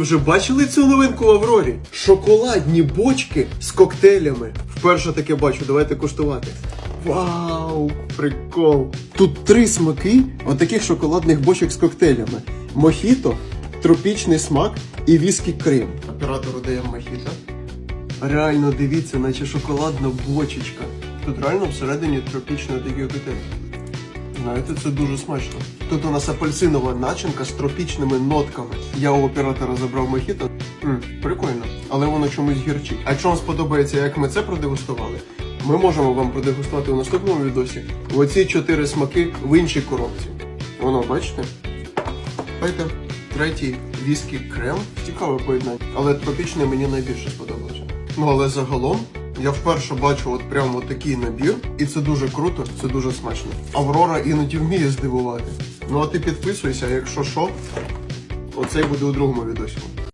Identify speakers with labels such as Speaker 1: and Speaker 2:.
Speaker 1: Вже бачили цю новинку в Аврорі? Шоколадні бочки з коктейлями. Вперше таке бачу, давайте куштувати. Вау, прикол! Тут три смаки отаких шоколадних бочок з коктейлями: мохіто, тропічний смак і віскі крем. Оператору даємо мохіто. Реально дивіться, наче шоколадна бочечка. Тут реально всередині тропічний такий коктейль. Знаєте, це дуже смачно. Тут у нас апельсинова начинка з тропічними нотками. Я у оператора забрав мохіто. Прикольно, але воно чомусь гірчить. А якщо вам сподобається, як ми це продегустували, ми можемо вам продегустувати у наступному відосі оці чотири смаки в іншій коробці. Воно, бачите? Давайте третій віскі крем. Цікаве поєднання. Але тропічний мені найбільше сподобався. Ну але загалом я вперше бачу от прямо такий набір, і це дуже круто, це дуже смачно. Аврора іноді вміє здивувати. Ну а ти підписуйся, якщо що, оцей буде у другому відосі.